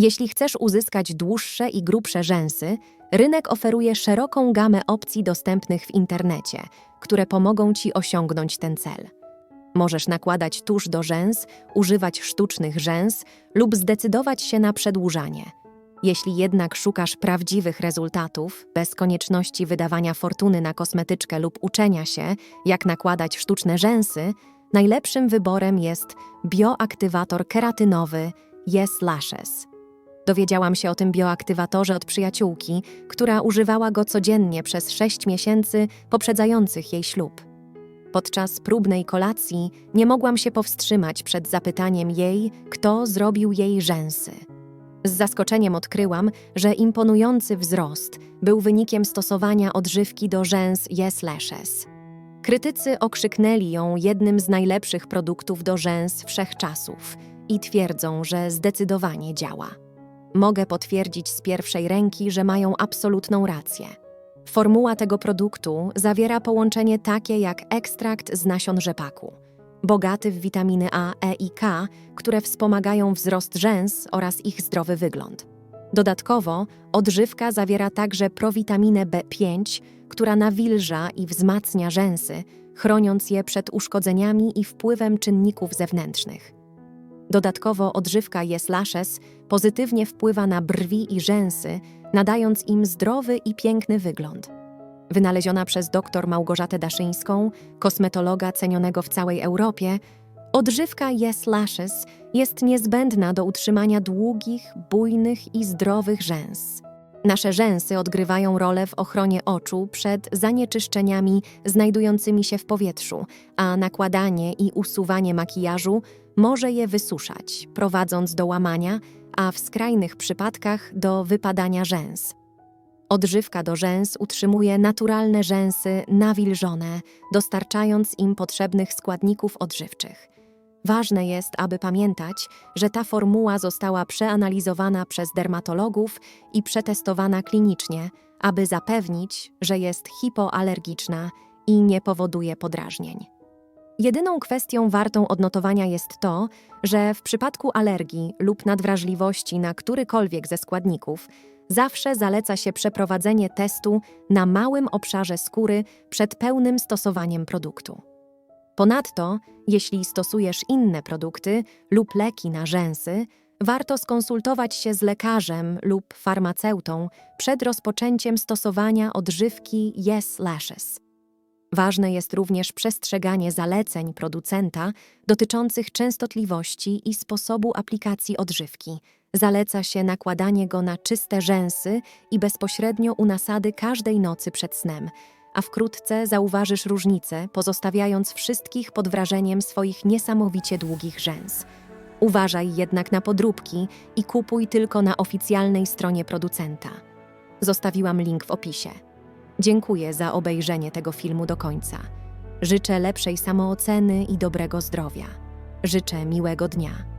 Jeśli chcesz uzyskać dłuższe i grubsze rzęsy, rynek oferuje szeroką gamę opcji dostępnych w internecie, które pomogą Ci osiągnąć ten cel. Możesz nakładać tusz do rzęs, używać sztucznych rzęs lub zdecydować się na przedłużanie. Jeśli jednak szukasz prawdziwych rezultatów, bez konieczności wydawania fortuny na kosmetyczkę lub uczenia się, jak nakładać sztuczne rzęsy, najlepszym wyborem jest bioaktywator keratynowy Yes Lashes. Dowiedziałam się o tym bioaktywatorze od przyjaciółki, która używała go codziennie przez 6 miesięcy poprzedzających jej ślub. Podczas próbnej kolacji nie mogłam się powstrzymać przed zapytaniem jej, kto zrobił jej rzęsy. Z zaskoczeniem odkryłam, że imponujący wzrost był wynikiem stosowania odżywki do rzęs Yes Lashes. Krytycy okrzyknęli ją jednym z najlepszych produktów do rzęs wszechczasów i twierdzą, że zdecydowanie działa. Mogę potwierdzić z pierwszej ręki, że mają absolutną rację. Formuła tego produktu zawiera połączenie takie jak ekstrakt z nasion rzepaku, bogaty w witaminy A, E i K, które wspomagają wzrost rzęs oraz ich zdrowy wygląd. Dodatkowo odżywka zawiera także prowitaminę B5, która nawilża i wzmacnia rzęsy, chroniąc je przed uszkodzeniami i wpływem czynników zewnętrznych. Dodatkowo odżywka Yes Lashes pozytywnie wpływa na brwi i rzęsy, nadając im zdrowy i piękny wygląd. Wynaleziona przez dr Małgorzatę Daszyńską, kosmetologa cenionego w całej Europie, odżywka Yes Lashes jest niezbędna do utrzymania długich, bujnych i zdrowych rzęs. Nasze rzęsy odgrywają rolę w ochronie oczu przed zanieczyszczeniami znajdującymi się w powietrzu, a nakładanie i usuwanie makijażu może je wysuszać, prowadząc do łamania, a w skrajnych przypadkach do wypadania rzęs. Odżywka do rzęs utrzymuje naturalne rzęsy nawilżone, dostarczając im potrzebnych składników odżywczych. Ważne jest, aby pamiętać, że ta formuła została przeanalizowana przez dermatologów i przetestowana klinicznie, aby zapewnić, że jest hipoalergiczna i nie powoduje podrażnień. Jedyną kwestią wartą odnotowania jest to, że w przypadku alergii lub nadwrażliwości na którykolwiek ze składników, zawsze zaleca się przeprowadzenie testu na małym obszarze skóry przed pełnym stosowaniem produktu. Ponadto, jeśli stosujesz inne produkty lub leki na rzęsy, warto skonsultować się z lekarzem lub farmaceutą przed rozpoczęciem stosowania odżywki Yes Lashes. Ważne jest również przestrzeganie zaleceń producenta dotyczących częstotliwości i sposobu aplikacji odżywki. Zaleca się nakładanie go na czyste rzęsy i bezpośrednio u nasady każdej nocy przed snem, a wkrótce zauważysz różnicę, pozostawiając wszystkich pod wrażeniem swoich niesamowicie długich rzęs. Uważaj jednak na podróbki i kupuj tylko na oficjalnej stronie producenta. Zostawiłam link w opisie. Dziękuję za obejrzenie tego filmu do końca. Życzę lepszej samooceny i dobrego zdrowia. Życzę miłego dnia.